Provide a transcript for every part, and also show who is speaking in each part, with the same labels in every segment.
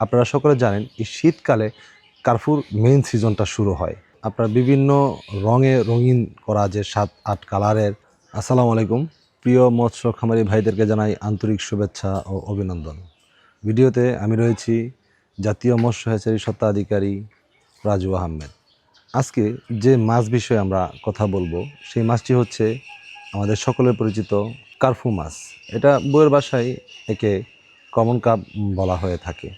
Speaker 1: আপনারা সকলে জানেন, এই শীতকালে কার্ফুর মেইন সিজনটা শুরু হয়। আপনার বিভিন্ন রঙে রঙিন করা যে সাত, আট কালারের, আসসালামু আলাইকুম। প্রিয় মৎস্য খামারি ভাইদেরকে জানাই আন্তরিক শুভেচ্ছা ও অভিনন্দন। ভিডিওতে আমি রয়েছি জাতীয় মৎস্য হ্যাচারি স্বত্বাধিকারী রাজু আহমেদ। আজকে যে মাছ বিষয়ে আমরা কথা বলব, সেই মাছটি হচ্ছে আমাদের সকলের পরিচিত কার্ফু মাছ। এটা বইয়ের বাসায় একে কমন কাপ বলা হয়ে থাকে।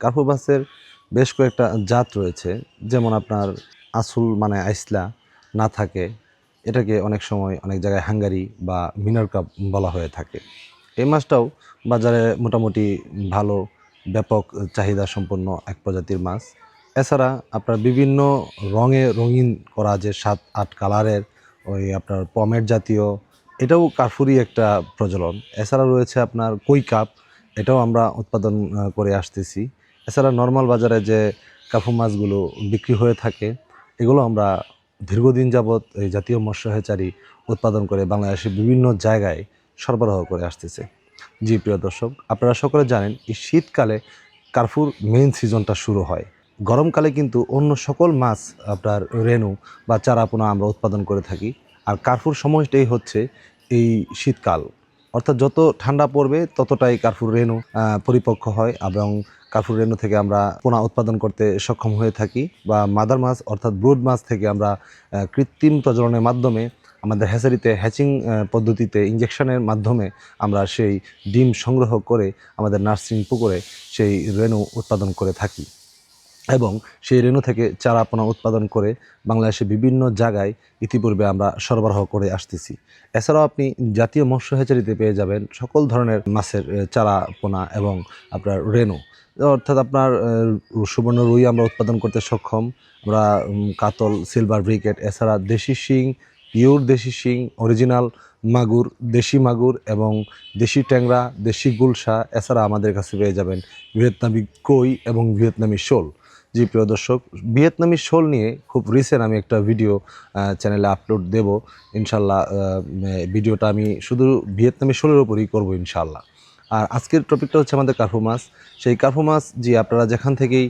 Speaker 1: কার্ফু মাছের বেশ কয়েকটা জাত রয়েছে। যেমন আপনার আসুল মানে আইসলা না থাকে, এটাকে অনেক সময় অনেক জায়গায় হাঙ্গারি বা মিনার কাপ বলা হয়ে থাকে। এই মাছটাও বাজারে মোটামুটি ভালো, ব্যাপক চাহিদা সম্পন্ন এক প্রজাতির মাছ। এছাড়া আপনার বিভিন্ন রঙে রঙিন করা যে সাত, আট কালারের ওই আপনার পমেট জাতীয়, এটাও কার্ফুরি একটা প্রচলন এছাড়া রয়েছে আপনার কই কাপ, এটাও আমরা উৎপাদন করে আসতেছি। এছাড়া নর্মাল বাজারে যে কার্ফু মাছগুলো বিক্রি হয়ে থাকে, এগুলো আমরা দীর্ঘদিন যাবৎ এই জাতীয় মৎস্য হেচারি উৎপাদন করে বাংলাদেশের বিভিন্ন জায়গায় সরবরাহ করে আসতেছে। জি, প্রিয় দর্শক, আপনারা সকলে জানেন এই শীতকালে কার্ফুর মেইন সিজনটা শুরু হয়। গরমকালে কিন্তু অন্য সকল মাছ আপনার রেনু বা চারাপোনা আমরা উৎপাদন করে থাকি। আর কার্ফুর সময়টাই হচ্ছে এই শীতকাল। অর্থাৎ যত ঠান্ডা পড়বে ততটাই কার্ফুর আহ, পরিপক্ক হয় এবং কার্ফুর রেনু থেকে আমরা পোনা উৎপাদন করতে সক্ষম হয়ে থাকি বা মাদার মাছ অর্থাৎ ব্রুড মাছ থেকে আমরা কৃত্রিম প্রজননের মাধ্যমে আমাদের হ্যাচারিতে হ্যাচিং পদ্ধতিতে ইঞ্জেকশনের মাধ্যমে আমরা সেই ডিম সংগ্রহ করে আমাদের নার্সিং পুকুরে সেই রেনু উৎপাদন করে থাকি। এবং সেই রেণু থেকে চারা পোনা উৎপাদন করে বাংলাদেশের বিভিন্ন জায়গায় ইতিপূর্বে আমরা সরবরাহ করে আসতেছি। এছাড়াও আপনি জাতীয় মৎস্য হ্যাচারিতে পেয়ে যাবেন সকল ধরনের মাছের চারা পোনা এবং আপনার রেণু। অর্থাৎ আপনার সুবর্ণ রুই আমরা উৎপাদন করতে সক্ষম। আমরা কাতল, সিলভার ব্রিকেট এছাড়া দেশি শিং, পিওর দেশি শিং, অরিজিনাল মাগুর, দেশি মাগুর এবং দেশি ট্যাংরা, দেশি গুলশা, এছাড়া আমাদের কাছে পেয়ে যাবেন ভিয়েতনামি কই এবং ভিয়েতনামি শোল। জি, প্রিয় দর্শক, ভিয়েতনামি শোল নিয়ে খুব রিসেন্ট আমি একটা ভিডিও চ্যানেলে আপলোড দেব। ইনশাল্লাহ ভিডিওটা আমি শুধু ভিয়েতনামি শোলের উপরই করব ইনশাল্লাহ। আর আজকের টপিকটা হচ্ছে আমাদের কার্ফু মাছ। সেই কার্ফু মাছ, জি, আপনারা যেখান থেকেই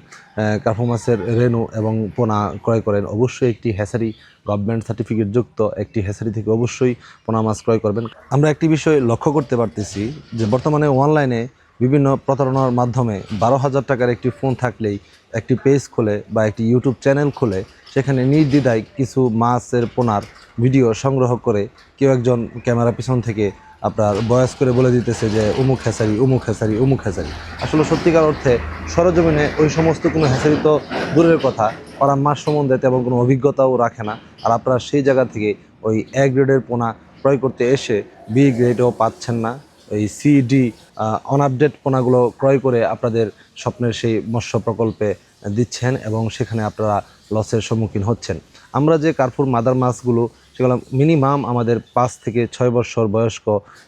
Speaker 1: কার্ফু মাছের রেনু এবং পোনা ক্রয় করেন, অবশ্যই একটি হ্যাসারি গভর্নমেন্ট সার্টিফিকেট যুক্ত একটি হ্যাসারি থেকে অবশ্যই পোনা মাছ ক্রয় করবেন। আমরা একটি বিষয় লক্ষ্য করতে পারতেছি যে বর্তমানে অনলাইনে বিভিন্ন প্রতারণার মাধ্যমে বারো হাজার টাকার একটি ফোন থাকলেই একটি পেজ খুলে বা একটি ইউটিউব চ্যানেল খুলে, সেখানে নির্দ্বিধায় কিছু মাছের পোনার ভিডিও সংগ্রহ করে কেউ একজন ক্যামেরা পিছন থেকে আপনার বয়স করে বলে দিতেছে যে, উমুক হেসারি উমুক হেসারি উমুক হ্যাসারি আসলে সত্যিকার অর্থে সরজমিনে ওই সমস্ত কোনো হ্যাসারি তো দূরের কথা, ওরা মাছ সম্বন্ধে তেমন কোনো অভিজ্ঞতাও রাখে না। আর আপনারা সেই জায়গা থেকে ওই এ গ্রেডের পোনা ক্রয় করতে এসে বি গ্রেডও পাচ্ছেন না। এই সিডি অনআপডেট পোনাগুলো ক্রয় করে আপনাদের স্বপ্নের সেই মৎস্য প্রকল্পে দিচ্ছেন এবং সেখানে আপনারা লসের সম্মুখীন হচ্ছেন। আমরা যে কার্ফুর মাদার মাছগুলো, সেগুলো মিনিমাম আমাদের পাঁচ থেকে ছয় বছর বয়স্ক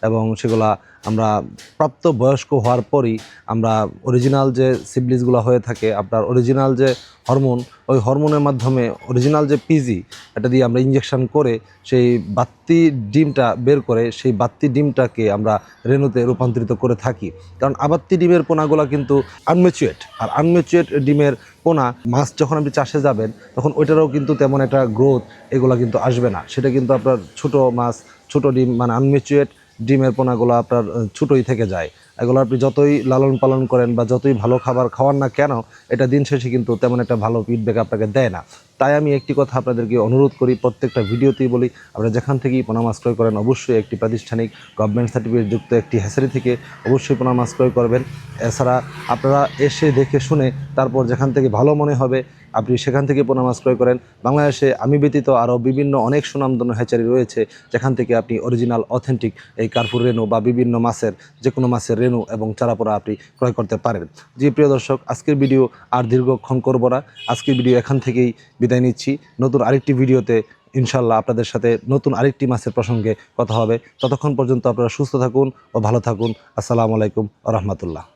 Speaker 1: এবং সেগুলা আমরা প্রাপ্ত বয়স্ক হওয়ার পরই আমরা অরিজিনাল যে সিবলিসগুলো হয়ে থাকে, আপনার অরিজিনাল যে হরমোন ওই হরমোনের মাধ্যমে অরিজিনাল যে পিজি এটা দিয়ে আমরা ইঞ্জেকশন করে সেই বাত্তি ডিমটা বের করে সেই বাত্তি ডিমটাকে আমরা রেণুতে রূপান্তরিত করে থাকি। কারণ আবাত্তি ডিমের পোনাগুলো কিন্তু আনমেচুয়েট আর আনমেচুয়েট ডিমের পোনা, মাছ যখন আপনি চাষে যাবেন, তখন ওইটারও কিন্তু তেমন একটা গ্রোথ এগুলো কিন্তু আসবে না। সেটা কিন্তু আপনার ছোট মাছ, ছোট ডিম মানে আনমেচুয়েট ডিমের পোনাগুলো আপনার ছোটোই থেকে যায়। এগুলো আপনি যতই লালন পালন করেন বা যতই ভালো খাবার খাওয়ান না কেন, এটা দিন শেষে কিন্তু তেমন একটা ভালো ফিডব্যাক আপনাকে দেয় না। তাই আমি একটি কথা আপনাদেরকে অনুরোধ করি, প্রত্যেকটা ভিডিওতেই বলি, আপনারা যেখান থেকেই পোনা মাছ ক্রয় করেন, অবশ্যই একটি প্রাতিষ্ঠানিক গভর্নমেন্ট সার্টিফিকেট যুক্ত একটি হ্যাসারি থেকে অবশ্যই পোনা মাছ ক্রয় করবেন। এছাড়া আপনারা এসে দেখে শুনে তারপর যেখান থেকে ভালো মনে হবে, আপনি সেখান থেকে পোনা মাছ ক্রয় করেন। বাংলাদেশে আমি ব্যতীত আরও বিভিন্ন অনেক সুনামধন্য হ্যাচারি রয়েছে, যেখান থেকে আপনি অরিজিনাল অথেন্টিক এই কার্পুর রেনু বা বিভিন্ন মাছের যে কোনো মাছের রেনু এবং চারাপোড়া আপনি ক্রয় করতে পারেন। জি, প্রিয় দর্শক, আজকের ভিডিও আর দীর্ঘক্ষণ করব না। আজকের ভিডিও এখান থেকেই বিদায় নিচ্ছি। নতুন আরেকটি ভিডিওতে ইনশাল্লাহ আপনাদের সাথে নতুন আরেকটি মাছের প্রসঙ্গে কথা হবে। ততক্ষণ পর্যন্ত আপনারা সুস্থ থাকুন ও ভালো থাকুন। আসসালামু আলাইকুম রহমতুল্লাহ।